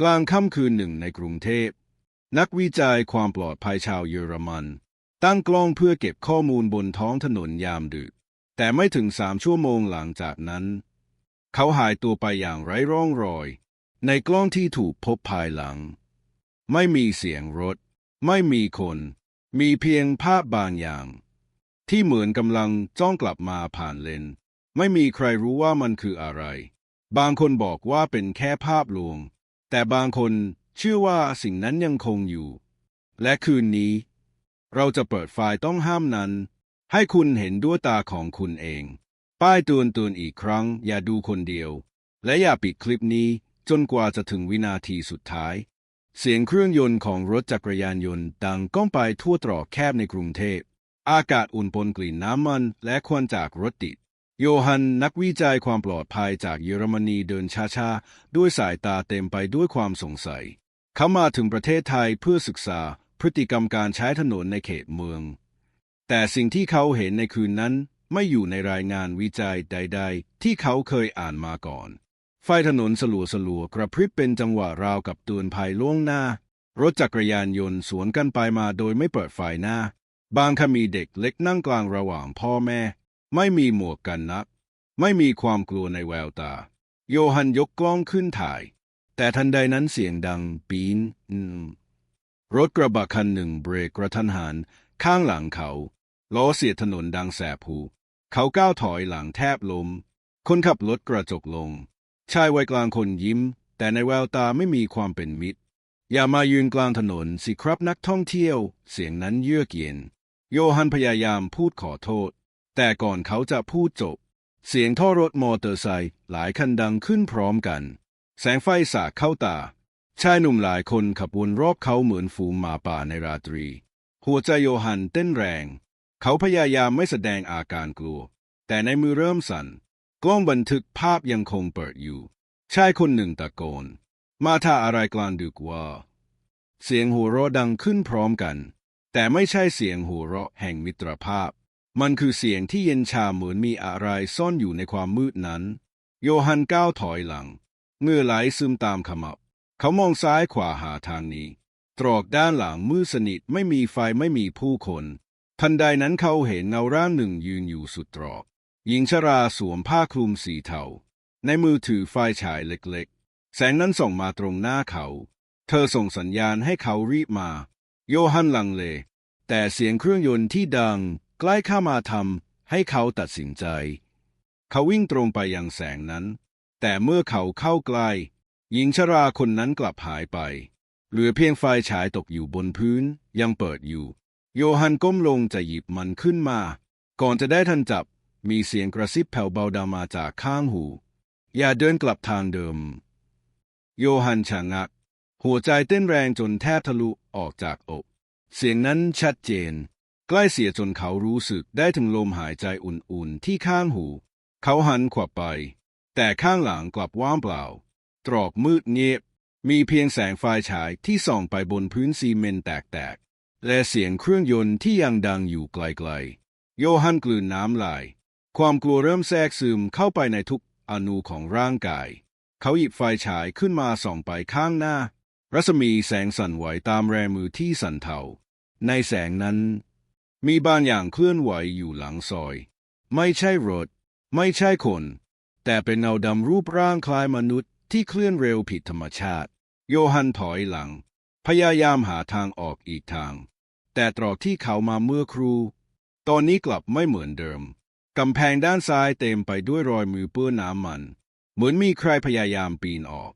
กลางค่ำคืนหนึ่งในกรุงเทพ นักวิจัยความปลอดภัยชาวเยอรมัน ตั้งกล้องเพื่อเก็บข้อมูลบนท้องถนนยามดึก แต่ไม่ถึงสามชั่วโมงหลังจากนั้น เขาหายตัวไปอย่างไร้ร่องรอย ในกล้องที่ถูกพบภายหลัง ไม่มีเสียงรถ ไม่มีคน มีเพียงภาพบางอย่าง ที่เหมือนกำลังจ้องกลับมาผ่านเลน ไม่มีใครรู้ว่ามันคืออะไร บางคนบอกว่าเป็นแค่ภาพลวง แต่บางคนเชื่อว่าสิ่งนั้นยังคงอยู่ และคืนนี้ เราจะเปิดไฟล์ต้องห้ามนั้น ให้คุณเห็นด้วยตาของคุณเอง ป้ายเตือนตือนอีกครั้ง อย่าดูคนเดียว และอย่าปิดคลิปนี้จนกว่าจะถึงวินาทีสุดท้าย เสียงเครื่องยนต์ของรถจักรยานยนต์ดังก้องไปทั่วตรอกแคบในกรุงเทพ อากาศอุ่นปนกลิ่นน้ำมันและควันจากรถติด โยฮันนักวิจัยความปลอดภัยจากเยอรมนีเดินช้าๆ ด้วยสายตาเต็มไปด้วยความสงสัย เขามาถึงประเทศไทยเพื่อศึกษาพฤติกรรมการใช้ถนนในเขตเมือง แต่สิ่งที่เขาเห็นในคืนนั้นไม่อยู่ในรายงานวิจัยใด ๆ ที่เขาเคยอ่านมาก่อน ไฟถนนสลัวสลัวๆกระพริบเป็นจังหวะราวกับเตือนภัยล่วงหน้า รถจักรยานยนต์สวนกันไปมาโดยไม่เปิดไฟหน้า บางคันมีเด็กเล็กนั่งกลางระหว่างพ่อแม่ ไม่มีหมวกกันน็อกไม่มีความกลัวในแววตา โยฮันยกกล้องขึ้นถ่าย แต่ทันใดนั้นเสียงดังปีนรถกระบะคันหนึ่งเบรกกระทันหันข้างหลังเขา ล้อเสียถนนดังแสบหูเขาก้าวถอยหลังแทบล้มคนขับรถกระจกลง ชายวัยกลางคนยิ้ม แต่ในแววตาไม่มีความเป็นมิตร อย่ามายืนกลางถนนสิครับนักท่องเที่ยว เสียงนั้นเยือกเย็น โยฮันพยายามพูดขอโทษ แต่ก่อนเขาจะพูดจบ เสียงท่อรถมอเตอร์ไซค์หลายคันดังขึ้นพร้อมกัน แสงไฟสาดเข้าตา ชายหนุ่มหลายคนขับวนรอบเขาเหมือนฝูงหมาป่าในราตรี หัวใจโยฮันเต้นแรง เขาพยายามไม่แสดงอาการกลัว แต่ในมือเริ่มสั่นกล้องบันทึกภาพยังคงเปิดอยู่ ชายคนหนึ่งตะโกน มาท่าอะไรกลางดึกว่า เสียงหัวเราะดังขึ้นพร้อมกัน แต่ไม่ใช่เสียงหัวเราะแห่งมิตรภาพ มันคือเสียงที่เย็นชาเหมือนมีอะไรซ่อนอยู่ในความมืดนั้น โยฮันก้าวถอยหลังเงื่อไหลซึมตามขมับ เขามองซ้ายขวาหาทางนี้ ตรอกด้านหลังมืดสนิทไม่มีไฟไม่มีผู้คน ทันใดนั้นเขาเห็นเงาร่างหนึ่งยืนอยู่สุดตรอก หญิงชราสวมผ้าคลุมสีเทา ในมือถือไฟฉายเล็กๆ แสงนั้นส่องมาตรงหน้าเขา เธอส่งสัญญาณให้เขารีบมา โยฮันลังเล แต่เสียงเครื่องยนต์ที่ดัง ใกล้เข้ามาทำให้เขาตัดสินใจ เขาวิ่งตรงไปยังแสงนั้น แต่เมื่อเขาเข้าใกล้หญิงชราคนนั้นกลับหายไป เหลือเพียงไฟฉายตกอยู่บนพื้นยังเปิดอยู่ โยฮันก้มลงจะหยิบมันขึ้นมา ก่อนจะได้ทันจับมีเสียงกระซิบแผ่วเบาดังมาจากข้างหู อย่าเดินกลับทางเดิม โยฮันชะงัก หัวใจเต้นแรงจนแทบทะลุออกจากอก เสียงนั้นชัดเจน ใกล้เสียจนเขารู้สึกได้ถึงลมหายใจอุ่นๆที่ข้างหู เขาหันขวับไป แต่ข้างหลังกลับว่างเปล่า ตรอกมืดเงียบ มีเพียงแสงไฟฉายที่ส่องไปบนพื้นซีเมนต์แตกๆ และเสียงเครื่องยนต์ที่ยังดังอยู่ไกลๆ โยฮันกลืนน้ำลาย ความกลัวเริ่มแทรกซึมเข้าไปในทุกอนูของร่างกาย เขาหยิบไฟฉายขึ้นมาส่องไปข้างหน้า รัศมีแสงสั่นไหวตามแรงมือที่สั่นเทาในแสงนั้น มีบางอย่างเคลื่อนไหวอยู่หลังซอย ไม่ใช่รถ ไม่ใช่คน แต่เป็นเงาดำรูปร่างคล้ายมนุษย์ที่เคลื่อนเร็วผิดธรรมชาติ โยฮันถอยหลัง พยายามหาทางออกอีกทาง แต่ตรอกที่เขามาเมื่อครู ตอนนี้กลับไม่เหมือนเดิม กำแพงด้านซ้ายเต็มไปด้วยรอยมือเปื้อนน้ำมัน เหมือนมีใครพยายามปีนออก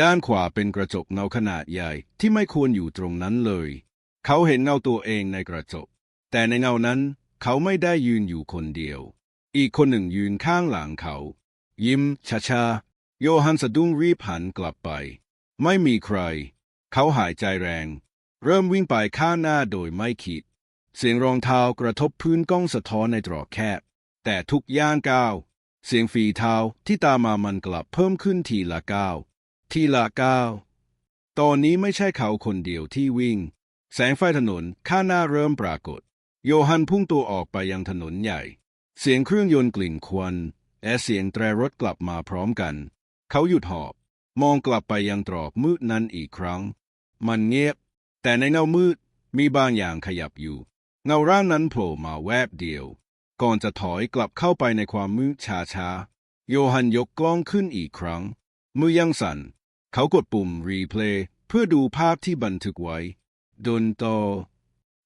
ด้านขวาเป็นกระจกเงาขนาดใหญ่ที่ไม่ควรอยู่ตรงนั้นเลย เขาเห็นเงาตัวเองในกระจก แต่ในเงานั้นเขาไม่ได้ยืนอยู่คนเดียว อีกคนหนึ่งยืนข้างหลังเขา ยิ้มช้าๆโยฮันสะดุ้งรีบหันกลับไป ไม่มีใคร เขาหายใจแรง เริ่มวิ่งไปข้างหน้าโดยไม่คิด เสียงรองเท้ากระทบพื้นกล้องสะท้อนในตรอกแคบ แต่ทุกย่างก้าวเสียงฝีเท้าที่ตามมามันกลับเพิ่มขึ้นทีละก้าวทีละก้าวตอนนี้ไม่ใช่เขาคนเดียวที่วิ่ง แสงไฟถนนข้างหน้าเริ่มปรากฏ โยฮันพุ่งตัวออกไปยังถนนใหญ่ เสียงเครื่องยนต์กลิ่นควันและเสียงแตรรถกลับมาพร้อมกัน เขาหยุดหอบ มองกลับไปยังตรอกมืดนั้นอีกครั้ง มันเงียบ แต่ในเงามืดมีบางอย่างขยับอยู่ เงาร่างนั้นโผล่มาแวบเดียว ก่อนจะถอยกลับเข้าไปในความมืดช้าๆ โยฮันยกกล้องขึ้นอีกครั้ง มือยังสั่น เขากดปุ่มรีเพลย์เพื่อดูภาพที่บันทึกไว้ ดนตอ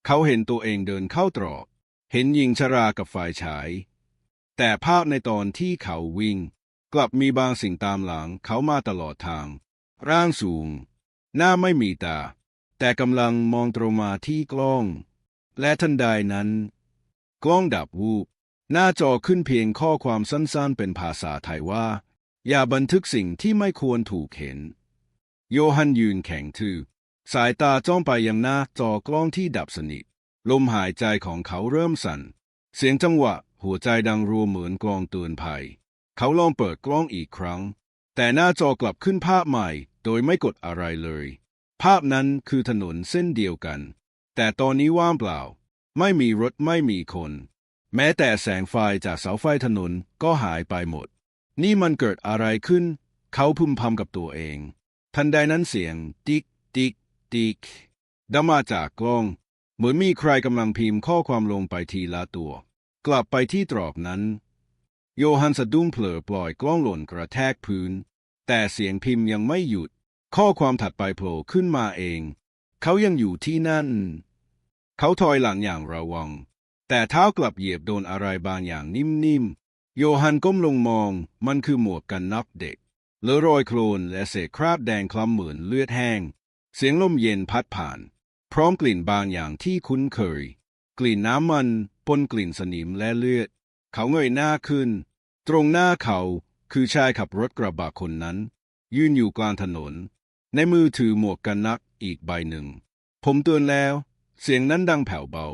เขาเห็นตัวเองเดินเข้าตรอก เห็นหญิงชรากับฝ่ายชาย แต่ภาพในตอนที่เขาวิ่ง กลับมีบางสิ่งตามหลังเขามาตลอดทาง ร่างสูง หน้าไม่มีตา แต่กำลังมองตรงมาที่กล้อง และทันใดนั้น กล้องดับวูบหน้าจอขึ้นเพียงข้อความสั้นๆ เป็นภาษาไทยว่า อย่าบันทึกสิ่งที่ไม่ควรถูกเห็น โยฮันยืนแข็งทื่อ สายตาจ้องไปยังหน้าจอกล้องที่ดับสนิท ลมหายใจของเขาเริ่มสั่น เสียงจังหวะ หัวใจดังรัวเหมือนกลองเตือนภัย เขาลองเปิดกล้องอีกครั้ง แต่หน้าจอกลับขึ้นภาพใหม่ โดยไม่กดอะไรเลย ภาพนั้นคือถนนเส้นเดียวกัน แต่ตอนนี้ว่างเปล่า ไม่มีรถไม่มีคน แม้แต่แสงไฟจากเสาไฟถนนก็หายไปหมด นี่มันเกิดอะไรขึ้น เขาพึมพำกับตัวเอง ทันใดนั้นเสียง ติ๊กติ๊ก ติ๊กดมาจากกล้อง เหมือนมีใครกำลังพิมพ์ข้อความลงไปทีละตัว กลับไปที่ตรอกนั้น โยฮันสะดุ้งเผลอปล่อยกล้องหล่นกระแทกพื้น แต่เสียงพิมพ์ยังไม่หยุด ข้อความถัดไปโผล่ขึ้นมาเอง เขายังอยู่ที่นั่น เขาถอยหลังอย่างระวัง แต่เท้ากลับเหยียบโดนอะไรบางอย่างนิ่มๆ โยฮันก้มลงมอง มันคือหมวกกันน็อกเด็กเลอะรอยโคลนและเศษคราบแดงคล้ำเหมือนเลือดแห้ง เสียงลมเย็นพัดผ่าน พร้อมกลิ่นบางอย่างที่คุ้นเคย กลิ่นน้ำมันปนกลิ่นสนิมและเลือด เขาเงยหน้าขึ้น ตรงหน้าเขาคือชายขับรถกระบะคนนั้น ยืนอยู่กลางถนน ในมือถือหมวกกันน็อกอีกใบหนึ่ง ผมเตือนแล้ว เสียงนั้นดังแผ่วเบา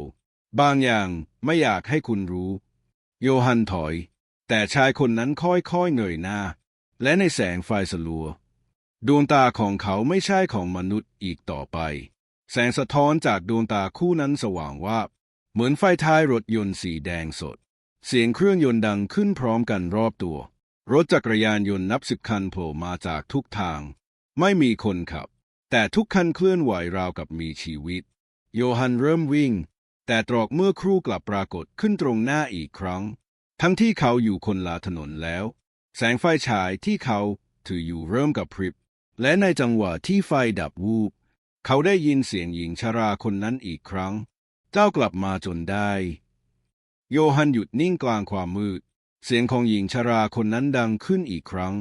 บางอย่างไม่อยากให้คุณรู้ โยฮันถอย แต่ชายคนนั้นค่อยๆเงยหน้า และในแสงไฟสลัว ดวงตาของเขาไม่ใช่ของมนุษย์อีกต่อไป แสงสะท้อนจากดวงตาคู่นั้นสว่างวาบเหมือนไฟท้ายรถยนต์สีแดงสด เสียงเครื่องยนต์ดังขึ้นพร้อมกันรอบตัว รถจักรยานยนต์นับสิบคันโผล่มาจากทุกทาง ไม่มีคนขับ แต่ทุกคันเคลื่อนไหวราวกับมีชีวิต โยฮันเริ่มวิ่ง แต่ตรอกเมื่อครู่กลับปรากฏขึ้นตรงหน้าอีกครั้ง ทั้งที่เขาอยู่คนละถนนแล้ว แสงไฟฉายที่เขาถืออยู่เริ่มกับพริบ และในจังหวะที่ไฟดับวูบ เขาได้ยินเสียงหญิงชราคนนั้นอีกครั้ง เจ้ากลับมาจนได้ โยฮันหยุดนิ่งกลางความมืด เสียงของหญิงชราคนนั้นดังขึ้นอีกครั้ง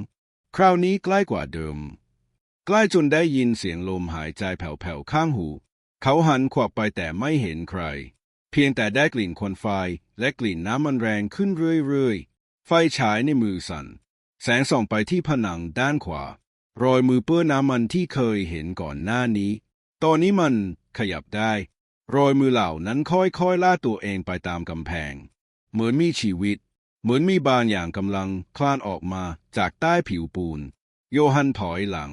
คราวนี้ใกล้กว่าเดิม ใกล้จนได้ยินเสียงลมหายใจแผ่วๆข้างหู เขาหันขวับไปแต่ไม่เห็นใคร เพียงแต่ได้กลิ่นควันไฟและกลิ่นน้ำมันแรงขึ้นเรื่อยๆ ไฟฉายในมือสั่น แสงส่องไปที่ผนังด้านขวา รอยมือเปื้อนน้ำมันที่เคยเห็นก่อนหน้านี้ ตอนนี้มันขยับได้ รอยมือเหล่านั้นค่อยๆล่าตัวเองไปตามกำแพง เหมือนมีชีวิต เหมือนมีบางอย่างกำลังคลานออกมาจากใต้ผิวปูน โยฮันถอยหลัง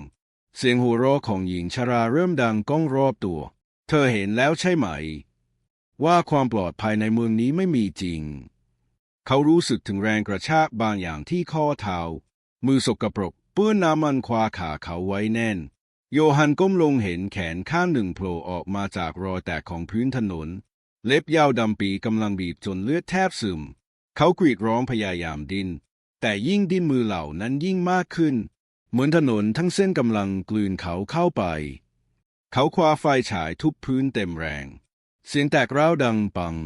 เสียงหัวเราะของหญิงชราเริ่มดังก้องรอบตัว เธอเห็นแล้วใช่ไหม ว่าความปลอดภัยในเมืองนี้ไม่มีจริง เขารู้สึกถึงแรงกระชากบางอย่างที่ข้อเท้ามือสกปรก ปื้นน้ำมันคว้าขาเขาไว้แน่น โยฮันก้มลงเห็นแขนข้างหนึ่งโผล่ออกมาจากรอยแตกของพื้นถนน เล็บยาวดำปีกำลังบีบจนเลือดแทบซึม เขากรีดร้องพยายามดิ้น แต่ยิ่งดิ้นมือเหล่านั้นยิ่งมากขึ้น เหมือนถนนทั้งเส้นกำลังกลืนเขาเข้าไป เขาคว้าไฟฉายทุบพื้นเต็มแรง เสียงแตกร้าวดังปัง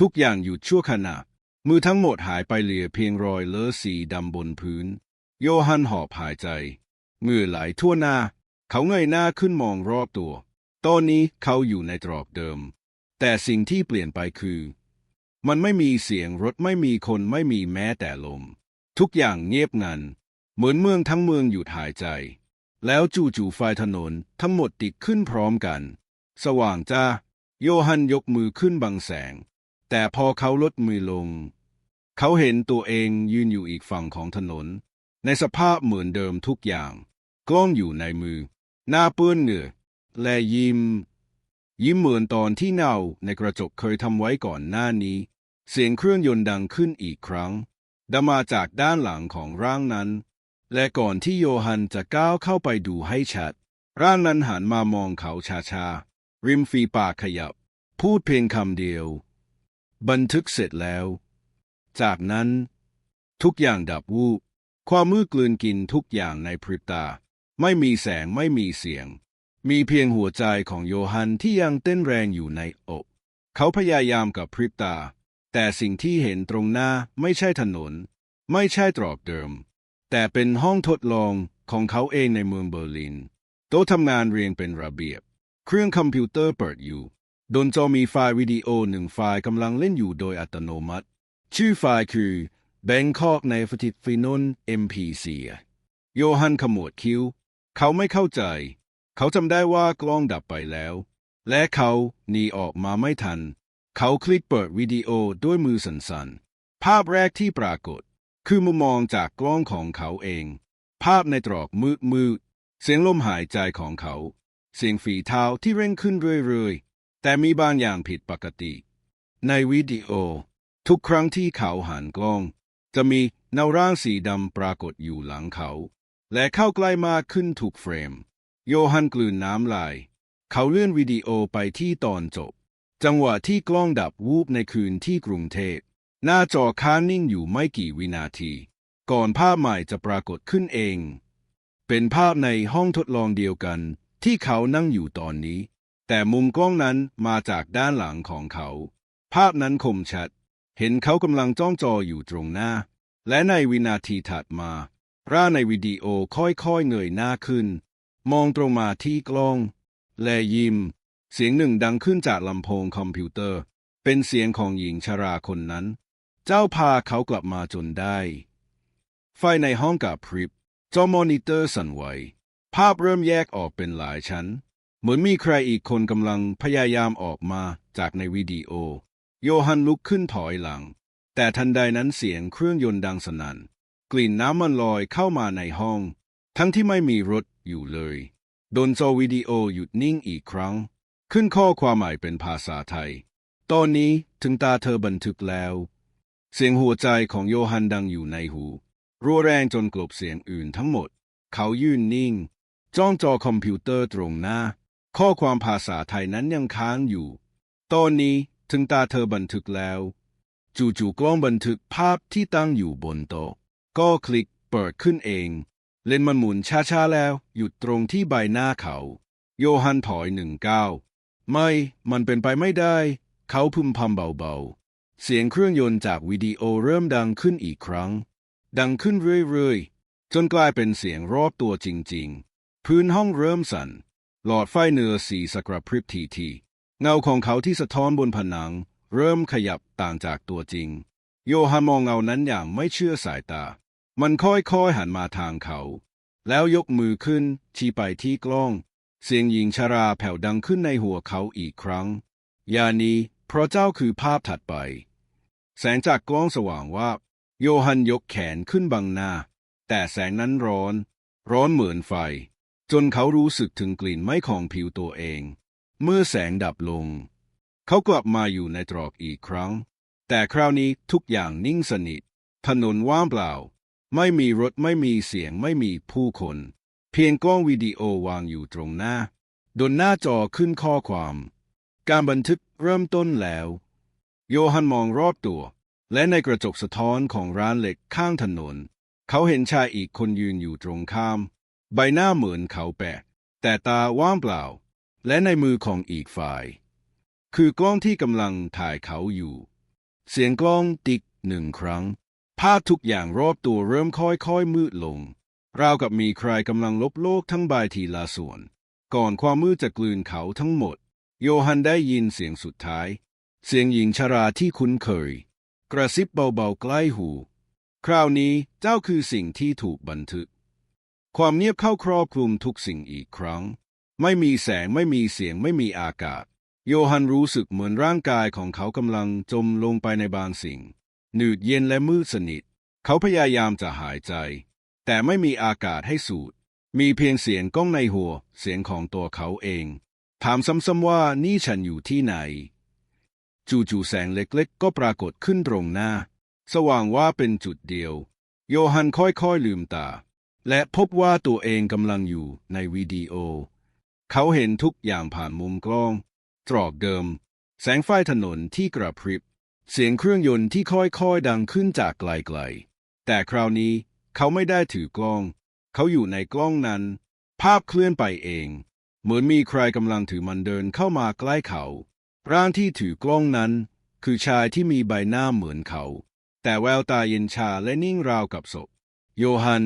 ทุกอย่างหยุดชั่วขณะมือทั้งหมดหายไปเหลือเพียงรอยเลอะสีดำบนพื้น โยฮันหอบหายใจเหงื่อไหลทั่วหน้า เขาเงยหน้าขึ้นมองรอบตัว ตอนนี้เขาอยู่ในตรอกเดิม แต่สิ่งที่เปลี่ยนไปคือ มันไม่มีเสียงรถไม่มีคนไม่มีแม้แต่ลม ทุกอย่างเงียบงัน เหมือนเมืองทั้งเมืองหยุดหายใจ แล้วจู่ๆไฟถนนทั้งหมดติดขึ้นพร้อมกัน สว่างจ้า โยฮันยกมือขึ้นบังแสง แต่พอเขาลดมือลง เขาเห็นตัวเองยืนอยู่อีกฝั่งของถนน ในสภาพเหมือนเดิมทุกอย่าง กล้องอยู่ในมือ หน้าเปื้อนเหงื่อและยิ้ม ยิ้มเหมือนตอนที่เนาในกระจกเคยทำไว้ก่อนหน้านี้ เสียงเครื่องยนต์ดังขึ้นอีกครั้งดังมาจากด้านหลังของร่างนั้น และก่อนที่โยฮันจะก้าวเข้าไปดูให้ชัด ร่างนั้นหันมามองเขาช้าๆ ริมฝีปากขยับ พูดเพียงคำเดียว บันทึกเสร็จแล้ว จากนั้น ทุกอย่างดับวูบ ความมืดกลืนกินทุกอย่างในพริบตา ไม่มีแสงไม่มีเสียง มีเพียงหัวใจของโยฮันที่ยังเต้นแรงอยู่ในอก เขาพยายามกับพริบตา แต่สิ่งที่เห็นตรงหน้าไม่ใช่ถนน ไม่ใช่ตรอกเดิม แต่เป็นห้องทดลองของเขาเองในเมืองเบอร์ลิน โต๊ะทำงานเรียงเป็นระเบียบ เครื่องคอมพิวเตอร์เปิดอยู่บนจอมีไฟล์วิดีโอหนึ่งไฟล์กำลังเล่นอยู่โดยอัตโนมัติ ชื่อไฟล์คือ Bangkok n e f t i f i n o n MP4 โยฮันขมวดคิ้ว เขาไม่เข้าใจ เขาจำได้ว่ากล้องดับไปแล้ว และเขาหนีออกมาไม่ทัน เขาคลิกเปิดวิดีโอด้วยมือสั่นๆ ภาพแรกที่ปรากฏ คือมุมมองจากกล้องของเขาเอง ภาพในตรอกมืดมืดๆเสียงลมหายใจของเขา เสียงฝีเท้าที่เร่งขึ้นเรื่อยๆ แต่มีบางอย่างผิดปกติ ในวิดีโอ ทุกครั้งที่เขาหันกล้อง จะมีเงาร่างสีดำปรากฏอยู่หลังเขา และเข้าใกล้มากขึ้นทุกเฟรม โยฮันกลืนน้ำลาย เขาเลื่อนวิดีโอไปที่ตอนจบ จังหวะที่กล้องดับวูบในคืนที่กรุงเทพหน้าจอค้างนิ่งอยู่ไม่กี่วินาที ก่อนภาพใหม่จะปรากฏขึ้นเอง เป็นภาพในห้องทดลองเดียวกัน ที่เขานั่งอยู่ตอนนี้ แต่มุมกล้องนั้นมาจากด้านหลังของเขา ภาพนั้นคมชัด เห็นเขากำลังจ้องจออยู่ตรงหน้า และในวินาทีถัดมา ร่าในวิดีโอค่อยๆเงยหน้าขึ้น มองตรงมาที่กล้อง และยิ้ม เสียงหนึ่งดังขึ้นจากลำโพงคอมพิวเตอร์ เป็นเสียงของหญิงชราคนนั้น เจ้าพาเขากลับมาจนได้ ไฟในห้องกับพริบจอมอนิเตอร์สั่นไหว ภาพเริ่มแยกออกเป็นหลายชั้น เหมือนมีใครอีกคนกำลังพยายามออกมาจากในวิดีโอ โยฮันลุกขึ้นถอยหลัง แต่ทันใดนั้นเสียงเครื่องยนต์ดังสนั่น กลิ่นน้ำมันลอยเข้ามาในห้อง ทั้งที่ไม่มีรถอยู่เลยโดนจอวิดีโอหยุดนิ่งอีกครั้ง ขึ้นข้อความใหม่เป็นภาษาไทย ตอนนี้ถึงตาเธอบันทึกแล้ว เสียงหัวใจของโยฮันดังอยู่ในหู รัวแรงจนกลบเสียงอื่นทั้งหมด เขายืนนิ่ง จ้องจอคอมพิวเตอร์ตรงหน้า ข้อความภาษาไทยนั้นยังค้างอยู่ ตอนนี้ ถึงตาเธอบันทึกแล้ว จู่ๆกล้องบันทึกภาพที่ตั้งอยู่บนโต๊ะ ก็คลิกเปิดขึ้นเอง เลนมันหมุนช้าๆแล้ว หยุดตรงที่ใบหน้าเขา โยฮันถอยหนึ่งก้าวไม่ มันเป็นไปไม่ได้ เขาพึมพำเบาๆ เสียงเครื่องยนต์จากวิดีโอเริ่มดังขึ้นอีกครั้ง ดังขึ้นเรื่อยๆ จนกลายเป็นเสียงรอบตัวจริงๆ พื้นห้องเริ่มสั่น หลอดไฟเนื้อสีสกระพริบทีที เงาของเขาที่สะท้อนบนผนัง เริ่มขยับต่างจากตัวจริง โยฮันมองเงานั้นอย่างไม่เชื่อสายตา มันค่อยๆหันมาทางเขา แล้วยกมือขึ้นชี้ไปที่กล้อง เสียงหญิงชาราแผ่วดังขึ้นในหัวเขาอีกครั้ง ยานีเพราะเจ้าคือภาพถัดไป แสงจากกล้องสว่างว่าโยฮันยกแขนขึ้นบังหน้า แต่แสงนั้นร้อน ร้อนเหมือนไฟ จนเขารู้สึกถึงกลิ่นไหม้ของผิวตัวเอง เมื่อแสงดับลง เขากลับมาอยู่ในตรอกอีกครั้ง แต่คราวนี้ทุกอย่างนิ่งสนิท ถนนว่างเปล่า ไม่มีรถไม่มีเสียงไม่มีผู้คน เพียงกล้องวิดีโอวางอยู่ตรงหน้าบนหน้าจอขึ้นข้อความ การบันทึกเริ่มต้นแล้ว โยฮันมองรอบตัว และในกระจกสะท้อนของร้านเหล็กข้างถนน เขาเห็นชายอีกคนยืนอยู่ตรงข้าม ใบหน้าเหมือนเขาแปะ แต่ตาว่างเปล่า และในมือของอีกฝ่าย คือกล้องที่กำลังถ่ายเขาอยู่ เสียงกล้องติ๊กหนึ่งครั้ง ภาพทุกอย่างรอบตัวเริ่มค่อยๆมืดลง ราวกับมีใครกำลังลบโลกทั้งใบทีละส่วน ก่อนความมืดจะกลืนเขาทั้งหมด โยฮันได้ยินเสียงสุดท้าย เสียงหญิงชราที่คุ้นเคย กระซิบเบาๆใกล้หู คราวนี้เจ้าคือสิ่งที่ถูกบันทึก ความเงียบเข้าครอบคลุมทุกสิ่งอีกครั้ง ไม่มีแสงไม่มีเสียงไม่มีอากาศ โยฮันรู้สึกเหมือนร่างกายของเขากำลังจมลงไปในบางสิ่ง หนืดเย็นและมืดสนิท เขาพยายามจะหายใจ แต่ไม่มีอากาศให้สูด มีเพียงเสียงก้องในหัว เสียงของตัวเขาเอง ถามซ้ำๆว่านี่ฉันอยู่ที่ไหน จู่ๆแสงเล็กๆ ก็ปรากฏขึ้นตรงหน้า สว่างว่าเป็นจุดเดียว โยฮันค่อยๆลืมตา และพบว่าตัวเองกำลังอยู่ในวิดีโอ เขาเห็นทุกอย่างผ่านมุมกล้อง ตรอกเดิม แสงไฟถนนที่กระพริบ เสียงเครื่องยนต์ที่ค่อยๆดังขึ้นจากไกลๆ แต่คราวนี้เขาไม่ได้ถือกล้อง เขาอยู่ในกล้องนั้น ภาพเคลื่อนไปเอง เหมือนมีใครกำลังถือมันเดินเข้ามาใกล้เขาร่างที่ถือกล้องนั้น คือชายที่มีใบหน้าเหมือนเขา แต่แววตาเย็นชาและนิ่งราวกับศพ โยฮัน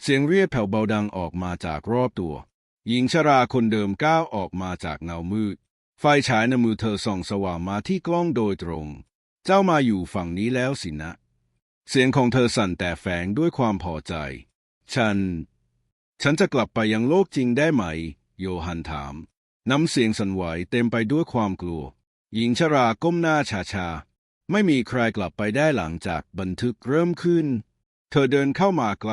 เสียงเรียกแผ่วเบาดังออกมาจากรอบตัว หญิงชราคนเดิมก้าวออกมาจากเงามืด ไฟฉายในมือเธอส่องสว่างมาที่กล้องโดยตรง เจ้ามาอยู่ฝั่งนี้แล้วสินะ เสียงของเธอสั่นแต่แฝงด้วยความพอใจ ฉัน ฉันจะกลับไปยังโลกจริงได้ไหม โยฮันถาม น้ำเสียงสั่นไหวเต็มไปด้วยความกลัว หญิงชราก้มหน้าชาๆ ไม่มีใครกลับไปได้หลังจากบันทึกเริ่มขึ้น เธอเดินเข้ามาใกล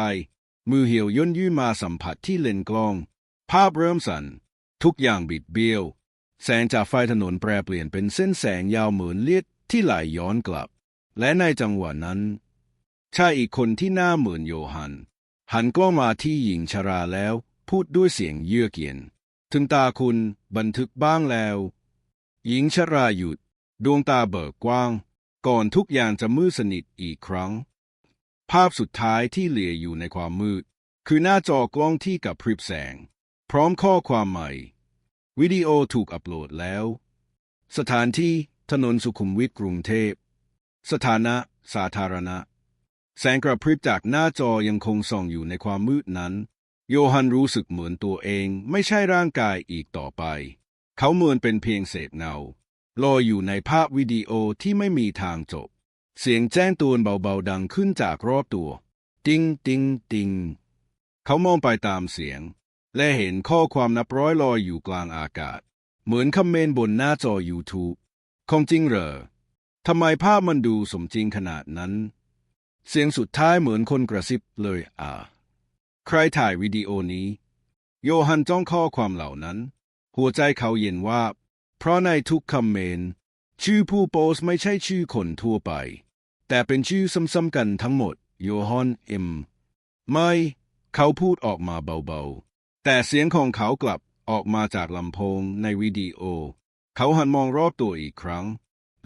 มือเหี่ยวย่นยื่นมาสัมผัสที่เลนกล้อง ภาพเริ่มสั่นทุกอย่างบิดเบี้ยว แสงจากไฟถนนแปรเปลี่ยนเป็นเส้นแสงยาวเหมือนเลือดที่ไหลย้อนกลับ และในจังหวะนั้นชายอีกคนที่หน้าเหมือนโยฮัน หันกล้องมาที่หญิงชราแล้ว พูดด้วยเสียงเยือกเย็น ถึงตาคุณบันทึกบ้างแล้ว หญิงชราหยุด ดวงตาเบิกกว้าง ก่อนทุกอย่างจะมืดสนิทอีกครั้ง ภาพสุดท้ายที่เหลืออยู่ในความมืด คือหน้าจอกล้องที่กับพริบแสง พร้อมข้อความใหม่ วิดีโอถูกอัปโหลดแล้ว สถานที่ถนนสุขุมวิทกรุงเทพ สถานะ สาธารณะ แสงกระพริบจากหน้าจอยังคงส่องอยู่ในความมืดนั้น โยฮันรู้สึกเหมือนตัวเองไม่ใช่ร่างกายอีกต่อไป เขาเหมือนเป็นเพียงเศษเงาลอยอยู่ในภาพวิดีโอที่ไม่มีทางจบ เสียงแจ้งเตือนเบาๆดังขึ้นจากรอบตัว ติงติงติง เขามองไปตามเสียง และเห็นข้อความนับร้อยลอยอยู่กลางอากาศ เหมือนคอมเมนต์บนหน้าจอ YouTube ของจริงเหรอทำไมภาพมันดูสมจริงขนาดนั้น เสียงสุดท้ายเหมือนคนกระซิบเลยอ่า ใครถ่ายวิดีโอนี้ โยฮันจ้องข้อความเหล่านั้น หัวใจเขาเย็นว่า เพราะในทุกคอมเมนต์ชื่อผู้โพสไม่ใช่ชื่อคนทั่วไป แต่เป็นชื่อซ้ำๆกันทั้งหมด โยฮันเอ็ม ไม่ เขาพูดออกมาเบาๆ แต่เสียงของเขากลับออกมาจากลำโพงในวิดีโอ เขาหันมองรอบตัวอีกครั้ง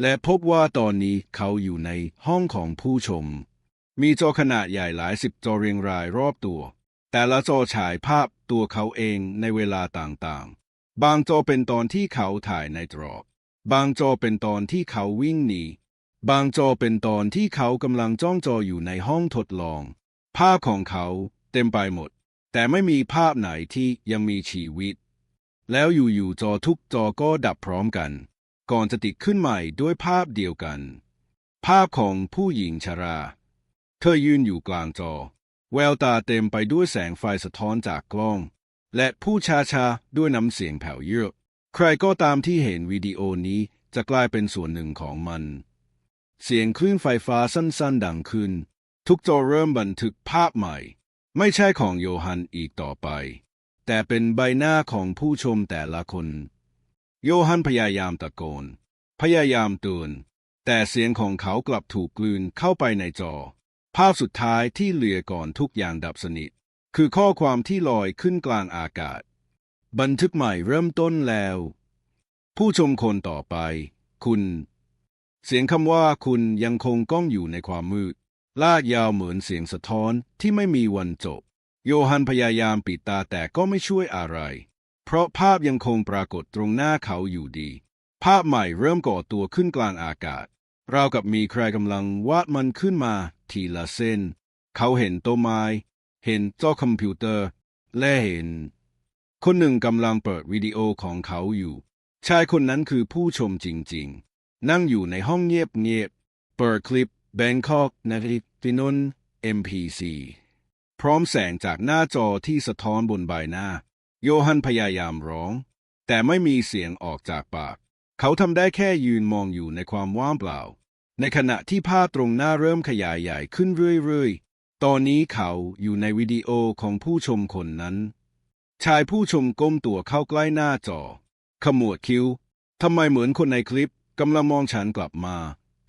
และพบว่าตอนนี้เขาอยู่ในห้องของผู้ชม มีจอขนาดใหญ่หลายสิบจอเรียงรายรอบตัว แต่ละจอฉายภาพตัวเขาเองในเวลาต่างๆ บางจอเป็นตอนที่เขาถ่ายในตรอก บางจอเป็นตอนที่เขาวิ่งหนี บางจอเป็นตอนที่เขากำลังจ้องจออยู่ในห้องทดลอง ภาพของเขาเต็มไปหมด แต่ไม่มีภาพไหนที่ยังมีชีวิต แล้วอยู่ๆจอทุกจอก็ดับพร้อมกัน ก่อนจะติดขึ้นใหม่ด้วยภาพเดียวกัน ภาพของผู้หญิงชรา เธอยืนอยู่กลางจอ แววตาเต็มไปด้วยแสงไฟสะท้อนจากกล้อง และผู้ชาชาด้วยน้ำเสียงแผ่วเยือกใครก็ตามที่เห็นวิดีโอนี้จะกลายเป็นส่วนหนึ่งของมัน เสียงคลื่นไฟฟ้าสั้นๆ ดังขึ้น ทุกจอเริ่มบันทึกภาพใหม่ ไม่ใช่ของโยฮันอีกต่อไป แต่เป็นใบหน้าของผู้ชมแต่ละคน โยฮันพยายามตะโกน พยายามเตือนแต่เสียงของเขากลับถูกกลืนเข้าไปในจอ ภาพสุดท้ายที่เหลือก่อนทุกอย่างดับสนิท คือข้อความที่ลอยขึ้นกลางอากาศ บันทึกใหม่เริ่มต้นแล้ว ผู้ชมคนต่อไป คุณ เสียงคำว่าคุณยังคงก้องอยู่ในความมืด ลากยาวเหมือนเสียงสะท้อนที่ไม่มีวันจบ โยฮันพยายามปิดตาแต่ก็ไม่ช่วยอะไร เพราะภาพยังคงปรากฏตรงหน้าเขาอยู่ดี ภาพใหม่เริ่มก่อตัวขึ้นกลางอากาศราวกับมีใครกำลังวาดมันขึ้นมาทีละเส้น เขาเห็นต้นไม้ เห็นจอคอมพิวเตอร์ และเห็น คนหนึ่งกำลังเปิดวิดีโอของเขาอยู่ ชายคนนั้นคือผู้ชมจริงๆ นั่งอยู่ในห้องเงียบๆเปิดคลิป Bangkok n a t i v i n o n MPC พร้อมแสงจากหน้าจอที่สะท้อนบนใบหน้า โยฮันพยายามร้อง แต่ไม่มีเสียงออกจากปาก เขาทำได้แค่ยืนมองอยู่ในความว่างเปล่า ในขณะที่ภาพตรงหน้าเริ่มขยายใหญ่ขึ้นเรื่อยๆ ตอนนี้เขาอยู่ในวิดีโอของผู้ชมคนนั้น ชายผู้ชมก้มตัวเข้าใกล้หน้าจอ ขมวดคิ้วทำไมเหมือนคนในคลิปกำลังมองฉันกลับมา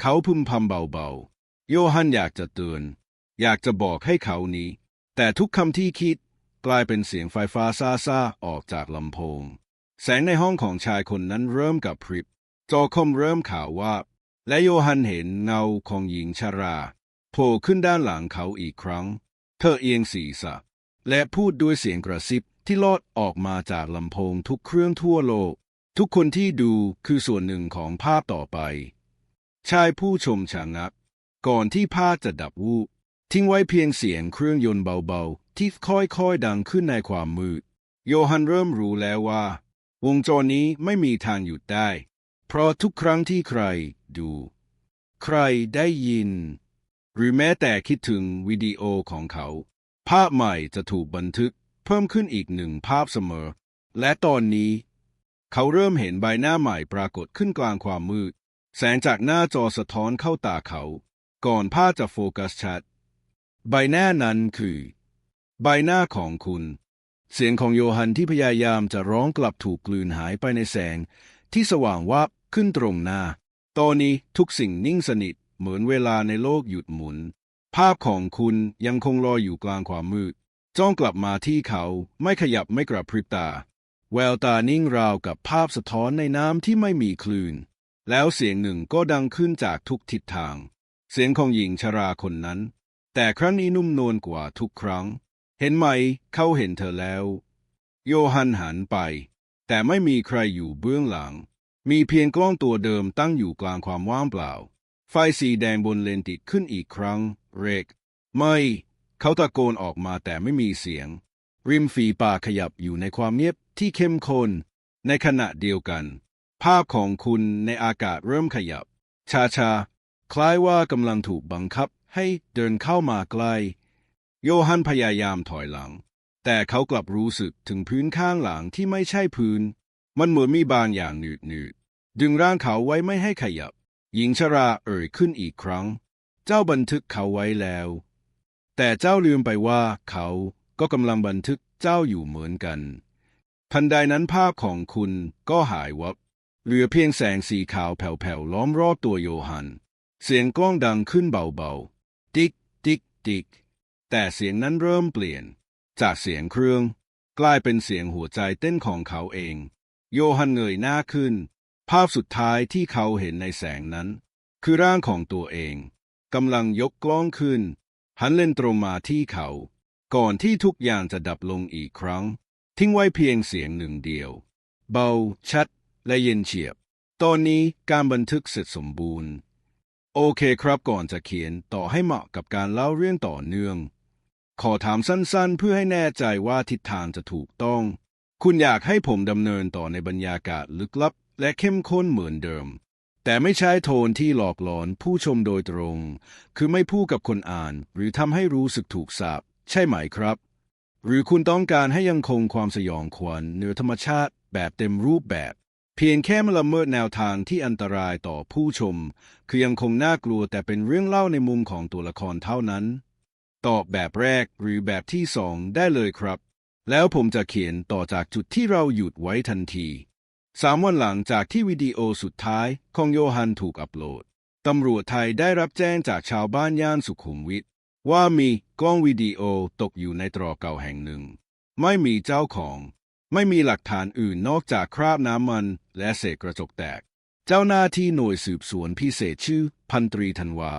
เขาพึมพำเบาๆ โยฮันอยากจะเตือน อยากจะบอกให้เขานี้ แต่ทุกคำที่คิดกลายเป็นเสียงไฟฟ้าซ่าออกจากลำโพง แสงในห้องของชายคนนั้นเริ่มกับพริบ จอคอมเริ่มข่าวว่า และโยฮันเห็นเงาของหญิงชราโผล่ขึ้นด้านหลังเขาอีกครั้ง เธอเอียงศีรษะ และพูดด้วยเสียงกระซิบที่ลอดออกมาจากลำโพงทุกเครื่องทั่วโลก ทุกคนที่ดูคือส่วนหนึ่งของภาพต่อไป ชายผู้ชมชะงัก ก่อนที่ภาพจะดับวูบทิ้งไว้เพียงเสียงเครื่องยนต์เบาๆ ที่ค่อยๆดังขึ้นในความมืด โยฮันเริ่มรู้แล้วว่า วงจรนี้ไม่มีทางหยุดได้ เพราะทุกครั้งที่ใครดู ใครได้ยิน หรือแม้แต่คิดถึงวิดีโอของเขา ภาพใหม่จะถูกบันทึกเพิ่มขึ้นอีกหนึ่งภาพเสมอ และตอนนี้ เขาเริ่มเห็นใบหน้าใหม่ปรากฏขึ้นกลางความมืด แสงจากหน้าจอสะท้อนเข้าตาเขา ก่อนภาพจะโฟกัสชัด ใบหน้านั้นคือ ใบหน้าของคุณ เสียงของโยฮันที่พยายามจะร้องกลับถูกกลืนหายไปในแสง ที่สว่างวับขึ้นตรงหน้า ตอนนี้ทุกสิ่งนิ่งสนิทเหมือนเวลาในโลกหยุดหมุน ภาพของคุณยังคงลอยอยู่กลางความมืด จ้องกลับมาที่เขาไม่ขยับไม่กระพริบตา แววตานิ่งราวกับภาพสะท้อนในน้ำที่ไม่มีคลื่น แล้วเสียงหนึ่งก็ดังขึ้นจากทุกทิศทาง เสียงของหญิงชราคนนั้น แต่ครั้งนี้นุ่มนวลกว่าทุกครั้ง เห็นไหม เขาเห็นเธอแล้ว โยฮันหันไป แต่ไม่มีใครอยู่เบื้องหลัง มีเพียงกล้องตัวเดิมตั้งอยู่กลางความว่างเปล่า ไฟสีแดงบนเลนติดขึ้นอีกครั้ง เรก ไม่ เขาตะโกนออกมาแต่ไม่มีเสียง ริมฝีปากขยับอยู่ในความเงียบที่เข้มข้น ในขณะเดียวกัน ภาพของคุณในอากาศเริ่มขยับ ชาชา คล้ายว่ากำลังถูกบังคับให้เดินเข้ามาใกล้ โยฮันพยายามถอยหลัง แต่เขากลับรู้สึกถึงพื้นข้างหลังที่ไม่ใช่พื้น มันเหมือนมีบางอย่างหนืดหนืดดึงร่างเขาไว้ไม่ให้ขยับ หญิงชราเอ่ยขึ้นอีกครั้ง เจ้าบันทึกเขาไว้แล้ว แต่เจ้าลืมไปว่าเขาก็กำลังบันทึกเจ้าอยู่เหมือนกัน ทันใดนั้นภาพของคุณก็หายวับ เหลือเพียงแสงสีขาวแผ่วๆล้อมรอบตัวโยฮัน เสียงกล้องดังขึ้นเบาๆ ติ๊ก ติ๊ก ติ๊ก แต่เสียงนั้นเริ่มเปลี่ยน จากเสียงเครื่อง กลายเป็นเสียงหัวใจเต้นของเขาเอง โยฮันเงยหน้าขึ้น ภาพสุดท้ายที่เขาเห็นในแสงนั้น คือร่างของตัวเองกำลังยกกล้องขึ้น หันเลนตรงมาที่เขา ก่อนที่ทุกอย่างจะดับลงอีกครั้ง ทิ้งไว้เพียงเสียงหนึ่งเดียว เบา ชัด และเย็นเฉียบ ตอนนี้การบันทึกเสร็จสมบูรณ์ โอเคครับก่อนจะเขียนต่อให้เหมาะกับการเล่าเรื่องต่อเนื่อง ขอถามสั้นๆ เพื่อให้แน่ใจว่าทิศทางจะถูกต้อง คุณอยากให้ผมดำเนินต่อในบรรยากาศลึกลับ และเข้มข้นเหมือนเดิม แต่ไม่ใช้โทนที่หลอกหลอนผู้ชมโดยตรง คือไม่พูดกับคนอ่าน หรือทำให้รู้สึกถูกสาปใช่ไหมครับ หรือคุณต้องการให้ยังคงความสยองขวัญเหนือธรรมชาติแบบเต็มรูปแบบ เพียงแค่ไม่ละเมิดแนวทางที่อันตรายต่อผู้ชม คือยังคงน่ากลัวแต่เป็นเรื่องเล่าในมุมของตัวละครเท่านั้น ตอบแบบแรกหรือแบบที่สองได้เลยครับ แล้วผมจะเขียนต่อจากจุดที่เราหยุดไว้ทันทีสามวันหลังจากที่วิดีโอสุดท้ายของโยฮันถูกอัปโหลด ตำรวจไทยได้รับแจ้งจากชาวบ้านย่านสุขุมวิทว่ามีกล้องวิดีโอตกอยู่ในตรอกเก่าแห่งหนึ่ง ไม่มีเจ้าของ ไม่มีหลักฐานอื่นนอกจากคราบน้ำมันและเศษกระจกแตก เจ้าหน้าที่หน่วยสืบสวนพิเศษชื่อพันตรีธันวา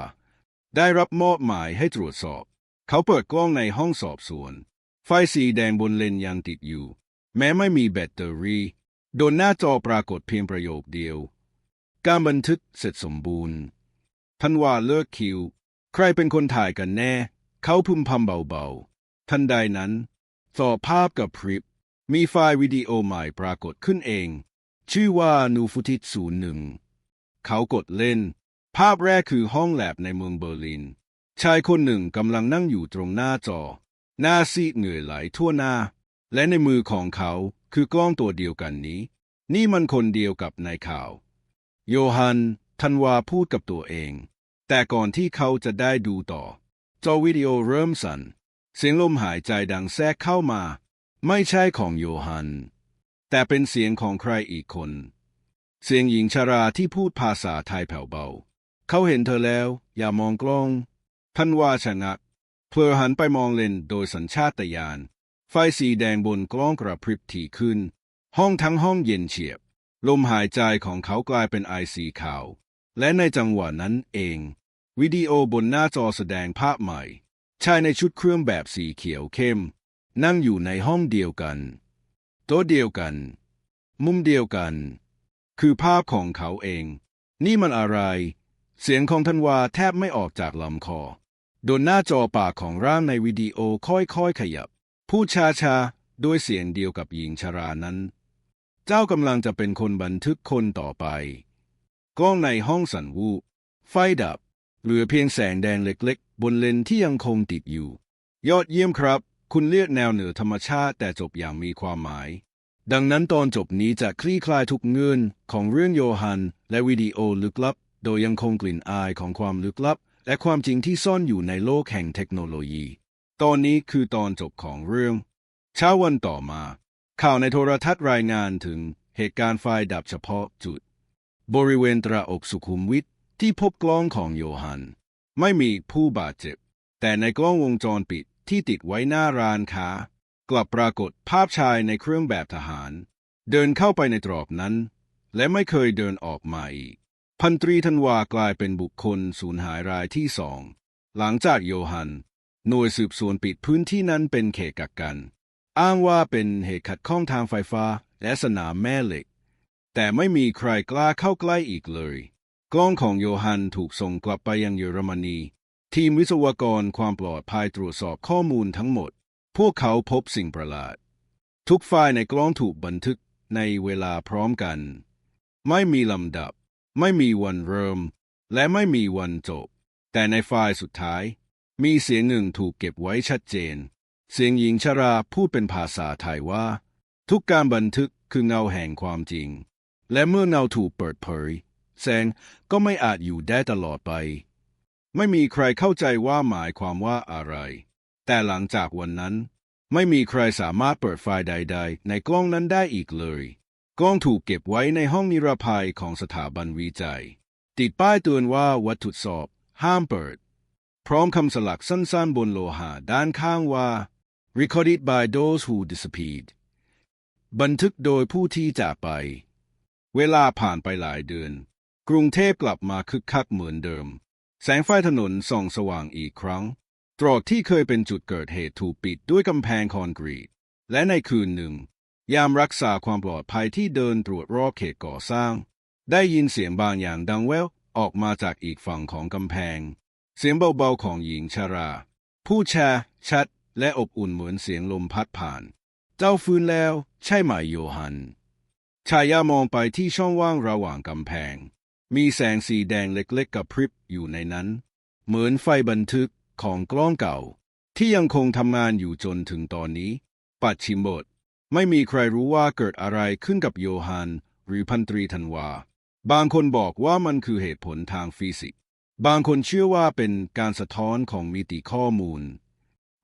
ได้รับมอบหมายให้ตรวจสอบ เขาเปิดกล้องในห้องสอบสวน ไฟสีแดงบนเลนยังติดอยู่ แม้ไม่มีแบตเตอรี่โดนหน้าจอปรากฏเพียงประโยคเดียว การบันทึกเสร็จสมบูรณ์ธันวาเลิกคิว ใครเป็นคนถ่ายกันแน่ เขาพึมพำเบาๆ ทันใดนั้นสอบภาพกับพริบ มีไฟล์วิดีโอใหม่ปรากฏขึ้นเอง ชื่อว่านูฟุติศูนย์หนึ่งเขากดเล่น ภาพแรกคือห้องแลบในเมืองเบอร์ลิน ชายคนหนึ่งกำลังนั่งอยู่ตรงหน้าจอ หน้าซีดเหงื่อไหลทั่วหน้า และในมือของเขาคือกล้องตัวเดียวกันนี้ นี่มันคนเดียวกับในข่าว โยฮันธันวาพูดกับตัวเอง แต่ก่อนที่เขาจะได้ดูต่อ จอวิดีโอเริ่มสั่นเสียงลมหายใจดังแทรกเข้ามา ไม่ใช่ของโยฮัน แต่เป็นเสียงของใครอีกคน เสียงหญิงชาราที่พูดภาษาไทยแผ่วเบา เขาเห็นเธอแล้ว อย่ามองกล้อง ท่านว่าชะงักเพลอหันไปมองเลนโดยสัญชาตญาณ ไฟสีแดงบนกล้องกระพริบถี่ขึ้น ห้องทั้งห้องเย็นเฉียบ ลมหายใจของเขากลายเป็นไอสีขาว และในจังหวะนั้นเอง วิดีโอบนหน้าจอแสดงภาพใหม่ชายในชุดเครื่องแบบสีเขียวเข้ม นั่งอยู่ในห้องเดียวกัน โต๊ะเดียวกัน มุมเดียวกัน คือภาพของเขาเอง นี่มันอะไร เสียงของธันวาแทบไม่ออกจากลำคอ โดนหน้าจอปากของร่างในวิดีโอค่อยๆขยับ พูดช้าๆด้วยเสียงเดียวกับหญิงชรานั้น เจ้ากำลังจะเป็นคนบันทึกคนต่อไป กล้องในห้องสั่นวูบไฟดับ เหลือเพียงแสงแดงเล็กๆ บนเลนที่ยังคงติดอยู่ ยอดเยี่ยมครับ คุณเลือกแนวเหนือธรรมชาติแต่จบอย่างมีความหมาย ดังนั้นตอนจบนี้จะคลี่คลายทุกเงื่อนของเรื่องโยฮัน และวิดีโอลึกลับ โดยยังคงกลิ่นอายของความลึกลับ และความจริงที่ซ่อนอยู่ในโลกแห่งเทคโนโลยี ตอนนี้คือตอนจบของเรื่อง เช้าวันต่อมา ข่าวในโทรทัศน์รายงานถึงเหตุการณ์ไฟดับเฉพาะจุด บริเวณตราอกสุขุมวิทที่พบกล้องของโยฮัน ไม่มีผู้บาดเจ็บ แต่ในกล้องวงจรปิด ที่ติดไว้หน้าร้านค้า กลับปรากฏภาพชายในเครื่องแบบทหาร เดินเข้าไปในตรอกนั้น และไม่เคยเดินออกมาอีก พันตรีธันวากลายเป็นบุคคลสูญหายรายที่สอง หลังจากโยฮัน หน่วยสืบสวนปิดพื้นที่นั้นเป็นเขตกักกัน อ้างว่าเป็นเหตุขัดข้องทางไฟฟ้าและสนามแม่เหล็ก แต่ไม่มีใครกล้าเข้าใกล้อีกเลย กล้องของโยฮันถูกส่งกลับไปยังเยอรมนี ทีมวิศวกรความปลอดภัยตรวจสอบข้อมูลทั้งหมด พวกเขาพบสิ่งประหลาด ทุกไฟล์ในกล้องถูกบันทึกในเวลาพร้อมกัน ไม่มีลำดับ ไม่มีวันเริ่ม และไม่มีวันจบ แต่ในไฟล์สุดท้าย มีเสียงหนึ่งถูกเก็บไว้ชัดเจน เสียงหญิงชราพูดเป็นภาษาไทยว่า ทุกการบันทึกคือเงาแห่งความจริง และเมื่อเงาถูกเปิดเผย แสงก็ไม่อาจอยู่ได้ตลอดไป ไม่มีใครเข้าใจว่าหมายความว่าอะไร แต่หลังจากวันนั้น ไม่มีใครสามารถเปิดไฟล์ใด ๆ ในกล้องนั้นได้อีกเลย กล้องถูกเก็บไว้ในห้องนิรภัยของสถาบันวิจัย ติดป้ายเตือนว่าวัตถุสอบ ห้ามเปิด พร้อมคำสลักสั้นๆ บนโลหะด้านข้างว่า recorded by those who disappeared บันทึกโดยผู้ที่จากไป เวลาผ่านไปหลายเดือน กรุงเทพกลับมาคึกคักเหมือนเดิม แสงไฟถนนส่องสว่างอีกครั้ง ตรอกที่เคยเป็นจุดเกิดเหตุถูกปิดด้วยกำแพงคอนกรีต และในคืนหนึ่ง ยามรักษาความปลอดภัยที่เดินตรวจรอบเขตก่อสร้าง ได้ยินเสียงบางอย่างดังแว่วออกมาจากอีกฝั่งของกำแพง เสียงเบาๆของหญิงชารา ผู้แชา ชัด และอบอุ่นเหมือนเสียงลมพัดผ่าน เจ้าฟื้นแล้ว ใช่ไหมโยฮัน ชายามองไปที่ช่องว่างระหว่างกำแพง มีแสงสีแดงเล็กๆกับพริบอยู่ในนั้น เหมือนไฟบันทึกของกล้องเก่า ที่ยังคงทำงานอยู่จนถึงตอนนี้ ปัดชิมบท ไม่มีใครรู้ว่าเกิดอะไรขึ้นกับโยฮันหรือพันตรีธันวา บางคนบอกว่ามันคือเหตุผลทางฟิสิกส์ บางคนเชื่อว่าเป็นการสะท้อนของมิติข้อมูล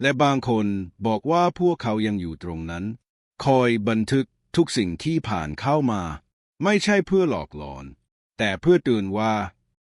และบางคนบอกว่าพวกเขายังอยู่ตรงนั้น คอยบันทึกทุกสิ่งที่ผ่านเข้ามา ไม่ใช่เพื่อหลอกหลอน แต่เพื่อตื่นว่า